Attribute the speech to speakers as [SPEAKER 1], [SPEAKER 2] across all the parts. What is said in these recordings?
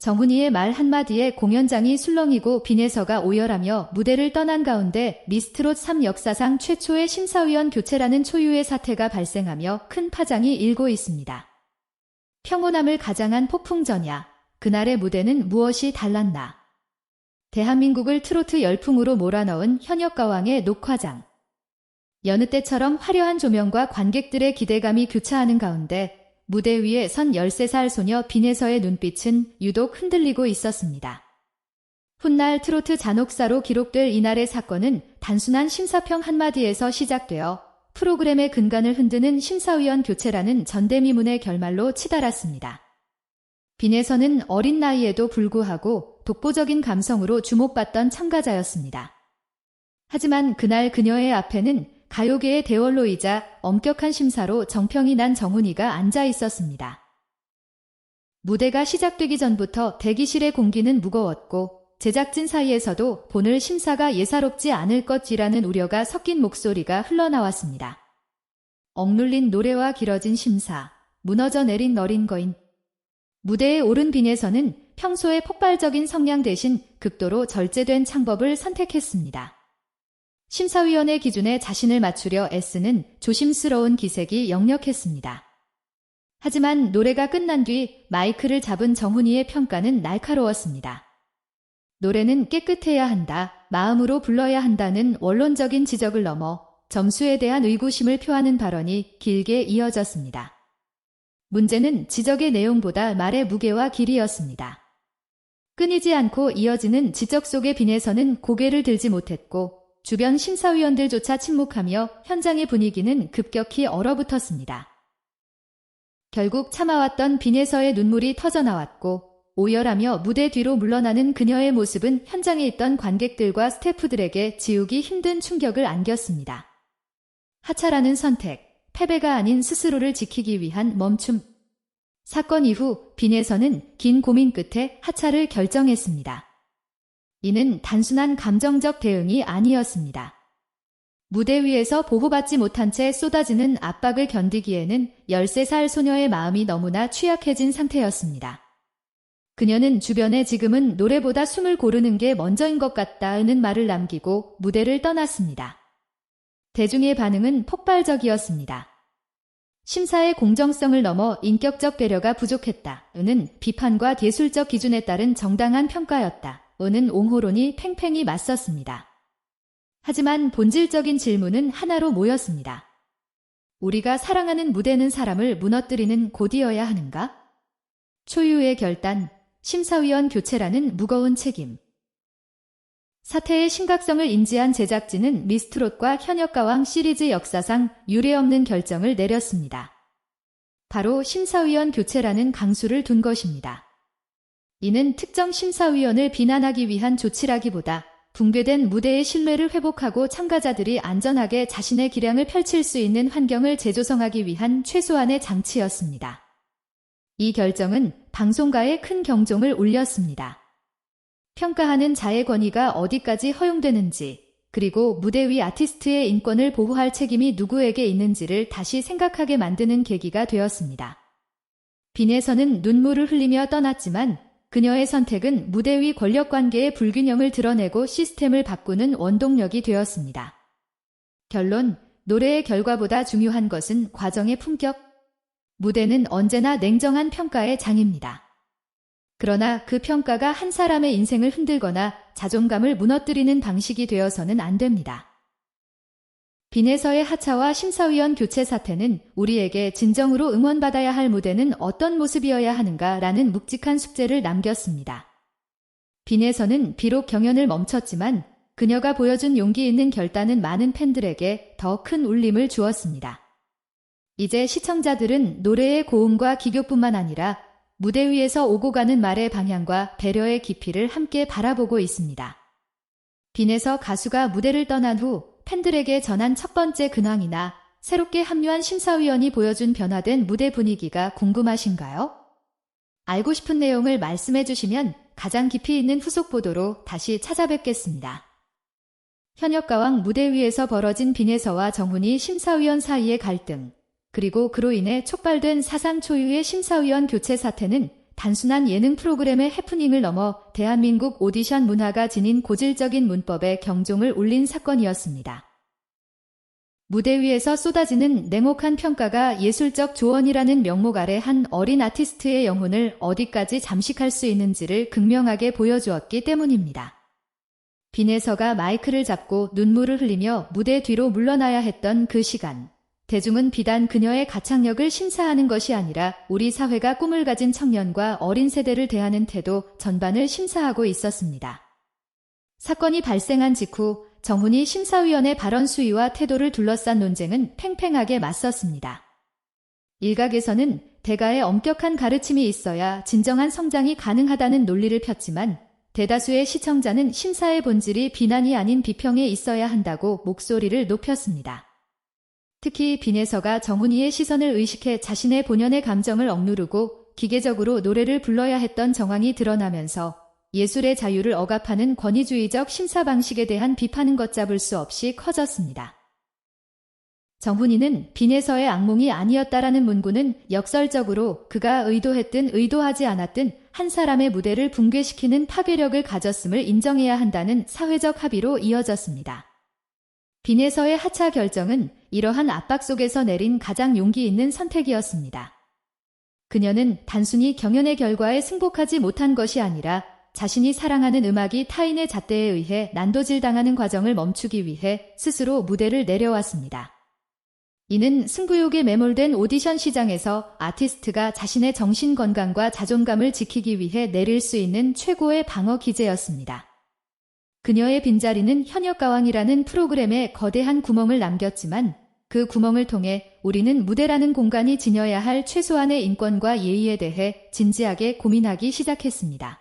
[SPEAKER 1] 정훈이의 말 한마디에 공연장이 술렁이고 빈에서가 오열하며 무대를 떠난 가운데 미스트롯 3 역사상 최초의 심사위원 교체라는 초유의 사태가 발생하며 큰 파장이 일고 있습니다. 평온함을 가장한 폭풍전야. 그날의 무대는 무엇이 달랐나? 대한민국을 트로트 열풍으로 몰아넣은 현역가왕의 녹화장. 여느 때처럼 화려한 조명과 관객들의 기대감이 교차하는 가운데 무대 위에 선 13살 소녀 빈에서의 눈빛은 유독 흔들리고 있었습니다. 훗날 트로트 잔혹사로 기록될 이날의 사건은 단순한 심사평 한마디에서 시작되어 프로그램의 근간을 흔드는 심사위원 교체라는 전대미문의 결말로 치달았습니다. 빈에서는 어린 나이에도 불구하고 독보적인 감성으로 주목받던 참가자였습니다. 하지만 그날 그녀의 앞에는 가요계의 대원로이자 엄격한 심사로 정평이 난 정훈이가 앉아 있었습니다. 무대가 시작되기 전부터 대기실의 공기는 무거웠고 제작진 사이에서도 본을 심사가 예사롭지 않을 것이라는 우려가 섞인 목소리가 흘러나왔습니다. 억눌린 노래와 길어진 심사, 무너져 내린 너린 거인. 무대에 오른 빈에서는 평소의 폭발적인 성량 대신 극도로 절제된 창법을 선택했습니다. 심사위원의 기준에 자신을 맞추려 애쓰는 조심스러운 기색이 역력했습니다. 하지만 노래가 끝난 뒤 마이크를 잡은 정훈이의 평가는 날카로웠습니다. 노래는 깨끗해야 한다, 마음으로 불러야 한다는 원론적인 지적을 넘어 점수에 대한 의구심을 표하는 발언이 길게 이어졌습니다. 문제는 지적의 내용보다 말의 무게와 길이였습니다. 끊이지 않고 이어지는 지적 속의 빈에서는 고개를 들지 못했고 주변 심사위원들조차 침묵하며 현장의 분위기는 급격히 얼어붙었습니다. 결국 참아왔던 빈에서의 눈물이 터져나왔고 오열하며 무대 뒤로 물러나는 그녀의 모습은 현장에 있던 관객들과 스태프들에게 지우기 힘든 충격을 안겼습니다. 하차라는 선택, 패배가 아닌 스스로를 지키기 위한 멈춤. 사건 이후 빈에서는 긴 고민 끝에 하차를 결정했습니다. 이는 단순한 감정적 대응이 아니었습니다. 무대 위에서 보호받지 못한 채 쏟아지는 압박을 견디기에는 13살 소녀의 마음이 너무나 취약해진 상태였습니다. 그녀는 주변에 지금은 노래보다 숨을 고르는 게 먼저인 것 같다는 말을 남기고 무대를 떠났습니다. 대중의 반응은 폭발적이었습니다. 심사의 공정성을 넘어 인격적 배려가 부족했다.는 비판과 예술적 기준에 따른 정당한 평가였다. 는 옹호론이 팽팽히 맞섰습니다. 하지만 본질적인 질문은 하나로 모였습니다. 우리가 사랑하는 무대는 사람을 무너뜨리는 곧이어야 하는가? 초유의 결단, 심사위원 교체라는 무거운 책임. 사태의 심각성을 인지한 제작진은 미스트롯과 현역가왕 시리즈 역사상 유례없는 결정을 내렸습니다. 바로 심사위원 교체라는 강수를 둔 것입니다. 이는 특정 심사위원을 비난하기 위한 조치라기보다 붕괴된 무대의 신뢰를 회복하고 참가자들이 안전하게 자신의 기량을 펼칠 수 있는 환경을 재조성하기 위한 최소한의 장치였습니다. 이 결정은 방송가에 큰 경종을 울렸습니다. 평가하는 자의 권위가 어디까지 허용되는지, 그리고 무대 위 아티스트의 인권을 보호할 책임이 누구에게 있는지를 다시 생각하게 만드는 계기가 되었습니다. 빈에서는 눈물을 흘리며 떠났지만 그녀의 선택은 무대 위 권력 관계의 불균형을 드러내고 시스템을 바꾸는 원동력이 되었습니다. 결론, 노래의 결과보다 중요한 것은 과정의 품격, 무대는 언제나 냉정한 평가의 장입니다. 그러나 그 평가가 한 사람의 인생을 흔들거나 자존감을 무너뜨리는 방식이 되어서는 안 됩니다. 빈에서의 하차와 심사위원 교체 사태는 우리에게 진정으로 응원받아야 할 무대는 어떤 모습이어야 하는가라는 묵직한 숙제를 남겼습니다. 빈에서는 비록 경연을 멈췄지만 그녀가 보여준 용기 있는 결단은 많은 팬들에게 더 큰 울림을 주었습니다. 이제 시청자들은 노래의 고음과 기교뿐만 아니라 무대 위에서 오고 가는 말의 방향과 배려의 깊이를 함께 바라보고 있습니다. 빈에서 가수가 무대를 떠난 후 팬들에게 전한 첫 번째 근황이나 새롭게 합류한 심사위원이 보여준 변화된 무대 분위기가 궁금하신가요? 알고 싶은 내용을 말씀해 주시면 가장 깊이 있는 후속 보도로 다시 찾아뵙겠습니다. 현역 가왕 무대 위에서 벌어진 빈에서와 정훈이 심사위원 사이의 갈등, 그리고 그로 인해 촉발된 사상 초유의 심사위원 교체 사태는 단순한 예능 프로그램의 해프닝을 넘어 대한민국 오디션 문화가 지닌 고질적인 문법에 경종을 울린 사건이었습니다. 무대 위에서 쏟아지는 냉혹한 평가가 예술적 조언이라는 명목 아래 한 어린 아티스트의 영혼을 어디까지 잠식할 수 있는지를 극명하게 보여주었기 때문입니다. 빈에서가 마이크를 잡고 눈물을 흘리며 무대 뒤로 물러나야 했던 그 시간. 대중은 비단 그녀의 가창력을 심사하는 것이 아니라 우리 사회가 꿈을 가진 청년과 어린 세대를 대하는 태도 전반을 심사하고 있었습니다. 사건이 발생한 직후 정훈이 심사위원의 발언 수위와 태도를 둘러싼 논쟁은 팽팽하게 맞섰습니다. 일각에서는 대가의 엄격한 가르침이 있어야 진정한 성장이 가능하다는 논리를 폈지만 대다수의 시청자는 심사의 본질이 비난이 아닌 비평에 있어야 한다고 목소리를 높였습니다. 특히 빈에서가 정훈이의 시선을 의식해 자신의 본연의 감정을 억누르고 기계적으로 노래를 불러야 했던 정황이 드러나면서 예술의 자유를 억압하는 권위주의적 심사 방식에 대한 비판은 걷잡을 수 없이 커졌습니다. 정훈이는 빈에서의 악몽이 아니었다라는 문구는 역설적으로 그가 의도했든 의도하지 않았든 한 사람의 무대를 붕괴시키는 파괴력을 가졌음을 인정해야 한다는 사회적 합의로 이어졌습니다. 빈에서의 하차 결정은 이러한 압박 속에서 내린 가장 용기 있는 선택이었습니다. 그녀는 단순히 경연의 결과에 승복하지 못한 것이 아니라 자신이 사랑하는 음악이 타인의 잣대에 의해 난도질 당하는 과정을 멈추기 위해 스스로 무대를 내려왔습니다. 이는 승부욕에 매몰된 오디션 시장에서 아티스트가 자신의 정신 건강과 자존감을 지키기 위해 내릴 수 있는 최고의 방어 기제였습니다. 그녀의 빈자리는 현역가왕이라는 프로그램에 거대한 구멍을 남겼지만 그 구멍을 통해 우리는 무대라는 공간이 지녀야 할 최소한의 인권과 예의에 대해 진지하게 고민하기 시작했습니다.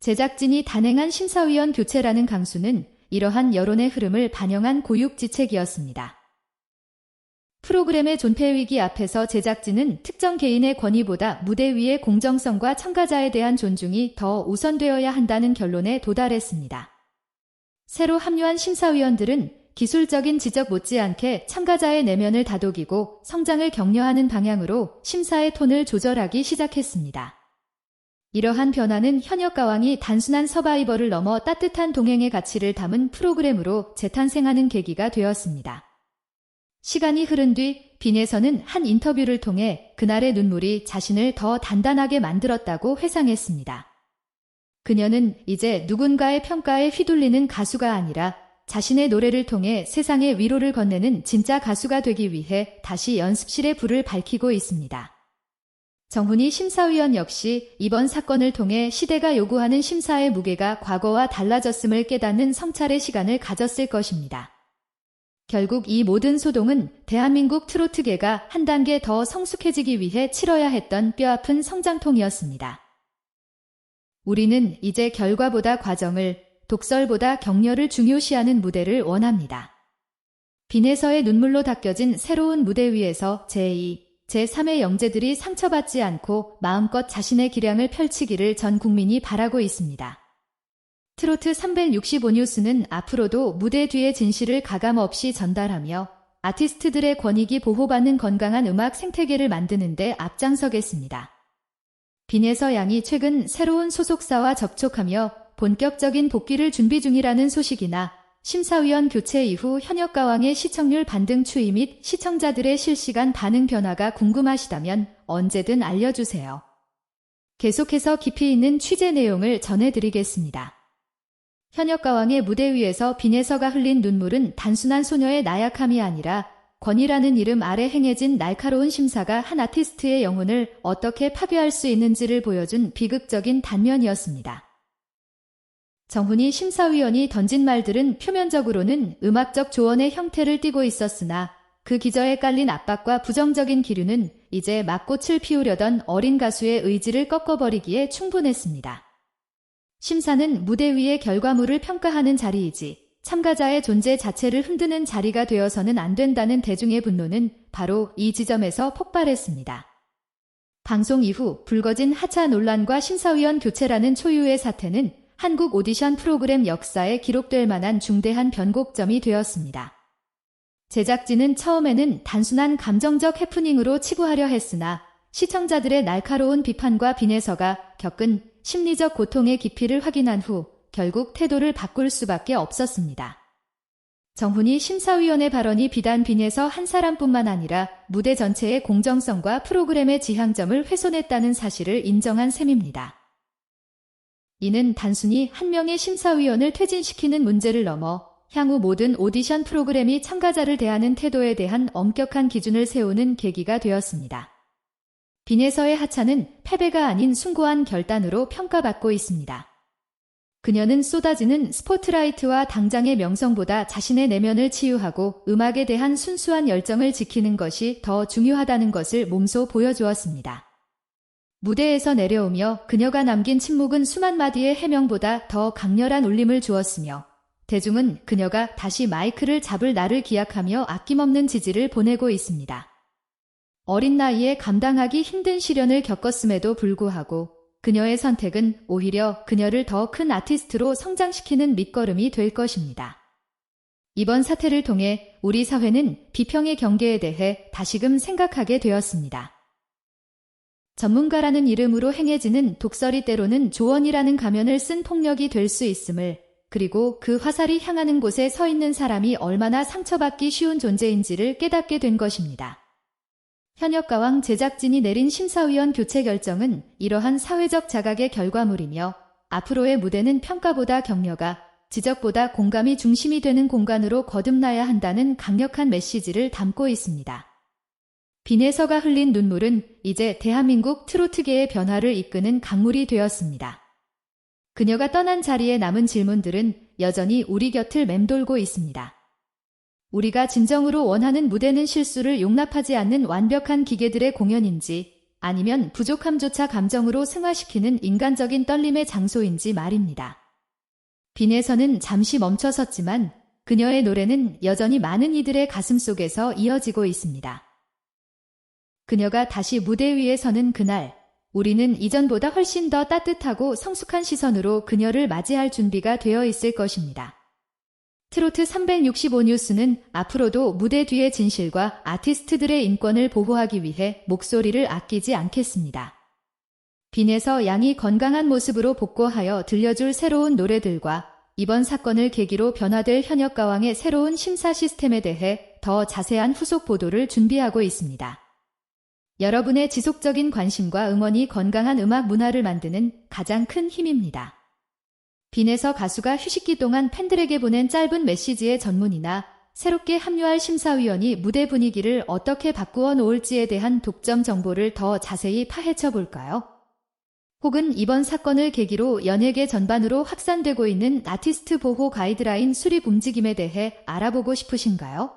[SPEAKER 1] 제작진이 단행한 심사위원 교체라는 강수는 이러한 여론의 흐름을 반영한 고육지책이었습니다. 프로그램의 존폐 위기 앞에서 제작진은 특정 개인의 권위보다 무대 위의 공정성과 참가자에 대한 존중이 더 우선되어야 한다는 결론에 도달했습니다. 새로 합류한 심사위원들은 기술적인 지적 못지않게 참가자의 내면을 다독이고 성장을 격려하는 방향으로 심사의 톤을 조절하기 시작했습니다. 이러한 변화는 현역 가왕이 단순한 서바이벌을 넘어 따뜻한 동행의 가치를 담은 프로그램으로 재탄생하는 계기가 되었습니다. 시간이 흐른 뒤 빈에서는 한 인터뷰를 통해 그날의 눈물이 자신을 더 단단하게 만들었다고 회상했습니다. 그녀는 이제 누군가의 평가에 휘둘리는 가수가 아니라 자신의 노래를 통해 세상에 위로를 건네는 진짜 가수가 되기 위해 다시 연습실의 불을 밝히고 있습니다. 정훈이 심사위원 역시 이번 사건을 통해 시대가 요구하는 심사의 무게가 과거와 달라졌음을 깨닫는 성찰의 시간을 가졌을 것입니다. 결국 이 모든 소동은 대한민국 트로트계가 한 단계 더 성숙해지기 위해 치러야 했던 뼈아픈 성장통이었습니다. 우리는 이제 결과보다 과정을, 독설보다 격려를 중요시하는 무대를 원합니다. 빈에서의 눈물로 닦여진 새로운 무대 위에서 제2, 제3의 영재들이 상처받지 않고 마음껏 자신의 기량을 펼치기를 전 국민이 바라고 있습니다. 트로트 365뉴스는 앞으로도 무대 뒤의 진실을 가감없이 전달하며 아티스트들의 권익이 보호받는 건강한 음악 생태계를 만드는 데 앞장서겠습니다. 빈에서 양이 최근 새로운 소속사와 접촉하며 본격적인 복귀를 준비 중이라는 소식이나 심사위원 교체 이후 현역 가왕의 시청률 반등 추이 및 시청자들의 실시간 반응 변화가 궁금하시다면 언제든 알려주세요. 계속해서 깊이 있는 취재 내용을 전해드리겠습니다. 현역 가왕의 무대 위에서 빈에서가 흘린 눈물은 단순한 소녀의 나약함이 아니라 권이라는 이름 아래 행해진 날카로운 심사가 한 아티스트의 영혼을 어떻게 파괴할 수 있는지를 보여준 비극적인 단면이었습니다. 정훈이 심사위원이 던진 말들은 표면적으로는 음악적 조언의 형태를 띠고 있었으나 그 기저에 깔린 압박과 부정적인 기류는 이제 막 꽃을 피우려던 어린 가수의 의지를 꺾어버리기에 충분했습니다. 심사는 무대 위의 결과물을 평가하는 자리이지 참가자의 존재 자체를 흔드는 자리가 되어서는 안 된다는 대중의 분노는 바로 이 지점에서 폭발했습니다. 방송 이후 불거진 하차 논란과 심사위원 교체라는 초유의 사태는 한국 오디션 프로그램 역사에 기록될 만한 중대한 변곡점이 되었습니다. 제작진은 처음에는 단순한 감정적 해프닝으로 치부하려 했으나 시청자들의 날카로운 비판과 빈에서가 겪은 심리적 고통의 깊이를 확인한 후 결국 태도를 바꿀 수밖에 없었습니다. 정훈이 심사위원의 발언이 비단 빈에서 한 사람뿐만 아니라 무대 전체의 공정성과 프로그램의 지향점을 훼손했다는 사실을 인정한 셈입니다. 이는 단순히 한 명의 심사위원을 퇴진시키는 문제를 넘어 향후 모든 오디션 프로그램이 참가자를 대하는 태도에 대한 엄격한 기준을 세우는 계기가 되었습니다. 빈에서의 하차는 패배가 아닌 숭고한 결단으로 평가받고 있습니다. 그녀는 쏟아지는 스포트라이트와 당장의 명성보다 자신의 내면을 치유하고 음악에 대한 순수한 열정을 지키는 것이 더 중요하다는 것을 몸소 보여주었습니다. 무대에서 내려오며 그녀가 남긴 침묵은 수만 마디의 해명보다 더 강렬한 울림을 주었으며 대중은 그녀가 다시 마이크를 잡을 날을 기약하며 아낌없는 지지를 보내고 있습니다. 어린 나이에 감당하기 힘든 시련을 겪었음에도 불구하고 그녀의 선택은 오히려 그녀를 더 큰 아티스트로 성장시키는 밑거름이 될 것입니다. 이번 사태를 통해 우리 사회는 비평의 경계에 대해 다시금 생각하게 되었습니다. 전문가라는 이름으로 행해지는 독설이 때로는 조언이라는 가면을 쓴 폭력이 될 수 있음을 그리고 그 화살이 향하는 곳에 서 있는 사람이 얼마나 상처받기 쉬운 존재인지를 깨닫게 된 것입니다. 현역가왕 제작진이 내린 심사위원 교체 결정은 이러한 사회적 자각의 결과물이며 앞으로의 무대는 평가보다 격려가 지적보다 공감이 중심이 되는 공간으로 거듭나야 한다는 강력한 메시지를 담고 있습니다. 빈에서가 흘린 눈물은 이제 대한민국 트로트계의 변화를 이끄는 강물이 되었습니다. 그녀가 떠난 자리에 남은 질문들은 여전히 우리 곁을 맴돌고 있습니다. 우리가 진정으로 원하는 무대는 실수를 용납하지 않는 완벽한 기계들의 공연인지 아니면 부족함조차 감정으로 승화시키는 인간적인 떨림의 장소인지 말입니다. 빈에서는 잠시 멈춰섰지만 그녀의 노래는 여전히 많은 이들의 가슴 속에서 이어지고 있습니다. 그녀가 다시 무대 위에 서는 그날, 우리는 이전보다 훨씬 더 따뜻하고 성숙한 시선으로 그녀를 맞이할 준비가 되어 있을 것입니다. 트로트 365 뉴스는 앞으로도 무대 뒤의 진실과 아티스트들의 인권을 보호하기 위해 목소리를 아끼지 않겠습니다. 빈에서 양이 건강한 모습으로 복고하여 들려줄 새로운 노래들과 이번 사건을 계기로 변화될 현역 가왕의 새로운 심사 시스템에 대해 더 자세한 후속 보도를 준비하고 있습니다. 여러분의 지속적인 관심과 응원이 건강한 음악 문화를 만드는 가장 큰 힘입니다. 빈에서 가수가 휴식기 동안 팬들에게 보낸 짧은 메시지의 전문이나 새롭게 합류할 심사위원이 무대 분위기를 어떻게 바꾸어 놓을지에 대한 독점 정보를 더 자세히 파헤쳐 볼까요? 혹은 이번 사건을 계기로 연예계 전반으로 확산되고 있는 아티스트 보호 가이드라인 수립 움직임에 대해 알아보고 싶으신가요?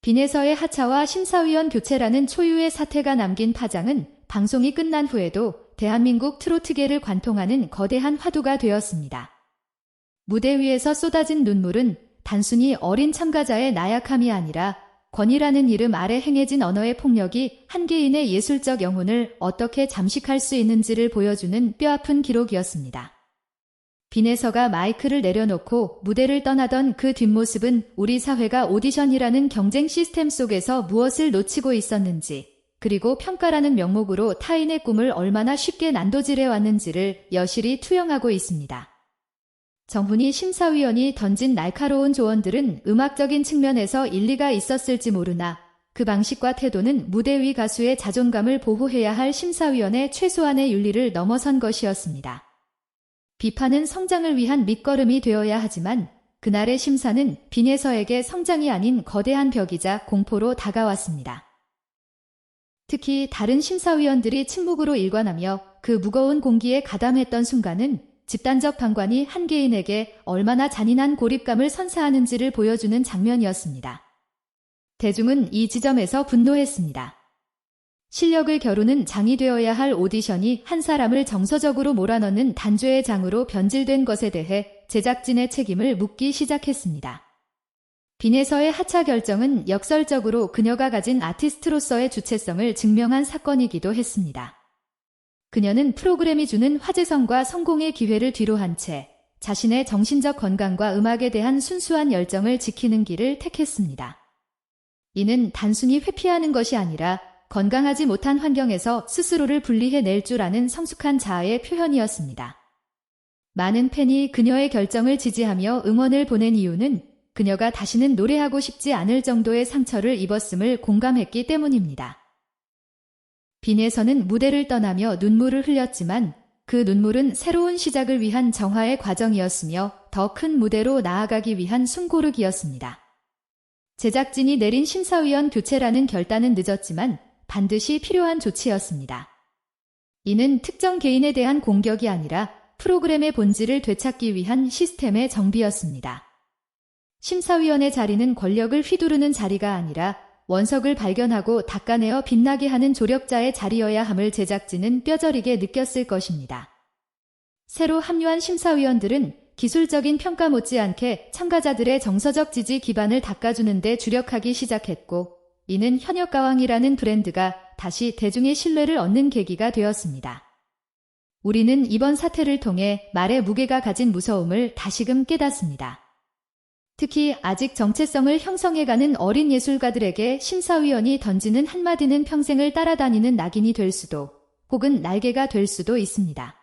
[SPEAKER 1] 빈에서의 하차와 심사위원 교체라는 초유의 사태가 남긴 파장은 방송이 끝난 후에도 대한민국 트로트계를 관통하는 거대한 화두가 되었습니다. 무대 위에서 쏟아진 눈물은 단순히 어린 참가자의 나약함이 아니라 권위라는 이름 아래 행해진 언어의 폭력이 한 개인의 예술적 영혼을 어떻게 잠식할 수 있는지를 보여주는 뼈아픈 기록이었습니다. 빈에서가 마이크를 내려놓고 무대를 떠나던 그 뒷모습은 우리 사회가 오디션이라는 경쟁 시스템 속에서 무엇을 놓치고 있었는지, 그리고 평가라는 명목으로 타인의 꿈을 얼마나 쉽게 난도질해 왔는지를 여실히 투영하고 있습니다. 정훈이 심사위원이 던진 날카로운 조언들은 음악적인 측면에서 일리가 있었을지 모르나 그 방식과 태도는 무대 위 가수의 자존감을 보호해야 할 심사위원의 최소한의 윤리를 넘어선 것이었습니다. 비판은 성장을 위한 밑거름이 되어야 하지만 그날의 심사는 빈에서에게 성장이 아닌 거대한 벽이자 공포로 다가왔습니다. 특히 다른 심사위원들이 침묵으로 일관하며 그 무거운 공기에 가담했던 순간은 집단적 방관이 한 개인에게 얼마나 잔인한 고립감을 선사하는지를 보여주는 장면이었습니다. 대중은 이 지점에서 분노했습니다. 실력을 겨루는 장이 되어야 할 오디션이 한 사람을 정서적으로 몰아넣는 단죄의 장으로 변질된 것에 대해 제작진의 책임을 묻기 시작했습니다. 빈에서의 하차 결정은 역설적으로 그녀가 가진 아티스트로서의 주체성을 증명한 사건이기도 했습니다. 그녀는 프로그램이 주는 화제성과 성공의 기회를 뒤로한 채 자신의 정신적 건강과 음악에 대한 순수한 열정을 지키는 길을 택했습니다. 이는 단순히 회피하는 것이 아니라 건강하지 못한 환경에서 스스로를 분리해낼 줄 아는 성숙한 자아의 표현이었습니다. 많은 팬이 그녀의 결정을 지지하며 응원을 보낸 이유는 그녀가 다시는 노래하고 싶지 않을 정도의 상처를 입었음을 공감했기 때문입니다. 빈에서는 무대를 떠나며 눈물을 흘렸지만 그 눈물은 새로운 시작을 위한 정화의 과정이었으며 더 큰 무대로 나아가기 위한 숨고르기였습니다. 제작진이 내린 심사위원 교체라는 결단은 늦었지만 반드시 필요한 조치였습니다. 이는 특정 개인에 대한 공격이 아니라 프로그램의 본질을 되찾기 위한 시스템의 정비였습니다. 심사위원의 자리는 권력을 휘두르는 자리가 아니라 원석을 발견하고 닦아내어 빛나게 하는 조력자의 자리여야 함을 제작진은 뼈저리게 느꼈을 것입니다. 새로 합류한 심사위원들은 기술적인 평가 못지않게 참가자들의 정서적 지지 기반을 닦아주는데 주력하기 시작했고, 이는 현역가왕이라는 브랜드가 다시 대중의 신뢰를 얻는 계기가 되었습니다. 우리는 이번 사태를 통해 말의 무게가 가진 무서움을 다시금 깨닫습니다. 특히 아직 정체성을 형성해가는 어린 예술가들에게 심사위원이 던지는 한마디는 평생을 따라다니는 낙인이 될 수도 혹은 날개가 될 수도 있습니다.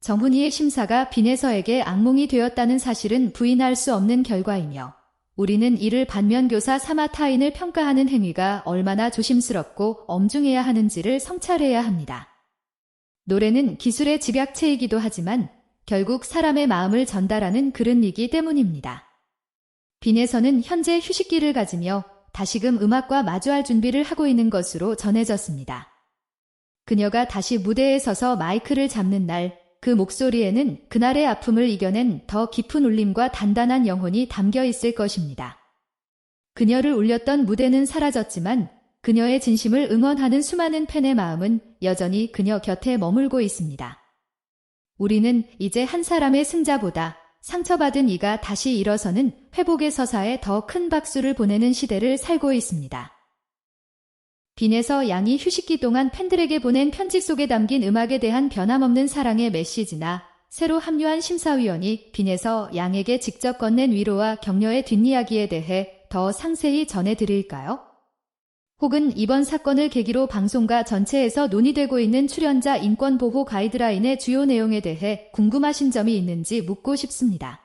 [SPEAKER 1] 정훈이의 심사가 빈에서에게 악몽이 되었다는 사실은 부인할 수 없는 결과이며 우리는 이를 반면교사 삼아 타인을 평가하는 행위가 얼마나 조심스럽고 엄중해야 하는지를 성찰해야 합니다. 노래는 기술의 집약체이기도 하지만 결국 사람의 마음을 전달하는 그릇이기 때문입니다. 빈에서는 현재 휴식기를 가지며 다시금 음악과 마주할 준비를 하고 있는 것으로 전해졌습니다. 그녀가 다시 무대에 서서 마이크를 잡는 날, 그 목소리에는 그날의 아픔을 이겨낸 더 깊은 울림과 단단한 영혼이 담겨 있을 것입니다. 그녀를 울렸던 무대는 사라졌지만 그녀의 진심을 응원하는 수많은 팬의 마음은 여전히 그녀 곁에 머물고 있습니다. 우리는 이제 한 사람의 승자보다 상처받은 이가 다시 일어서는 회복의 서사에 더 큰 박수를 보내는 시대를 살고 있습니다. 빈에서 양이 휴식기 동안 팬들에게 보낸 편지 속에 담긴 음악에 대한 변함없는 사랑의 메시지나 새로 합류한 심사위원이 빈에서 양에게 직접 건넨 위로와 격려의 뒷이야기에 대해 더 상세히 전해드릴까요? 혹은 이번 사건을 계기로 방송가 전체에서 논의되고 있는 출연자 인권보호 가이드라인의 주요 내용에 대해 궁금하신 점이 있는지 묻고 싶습니다.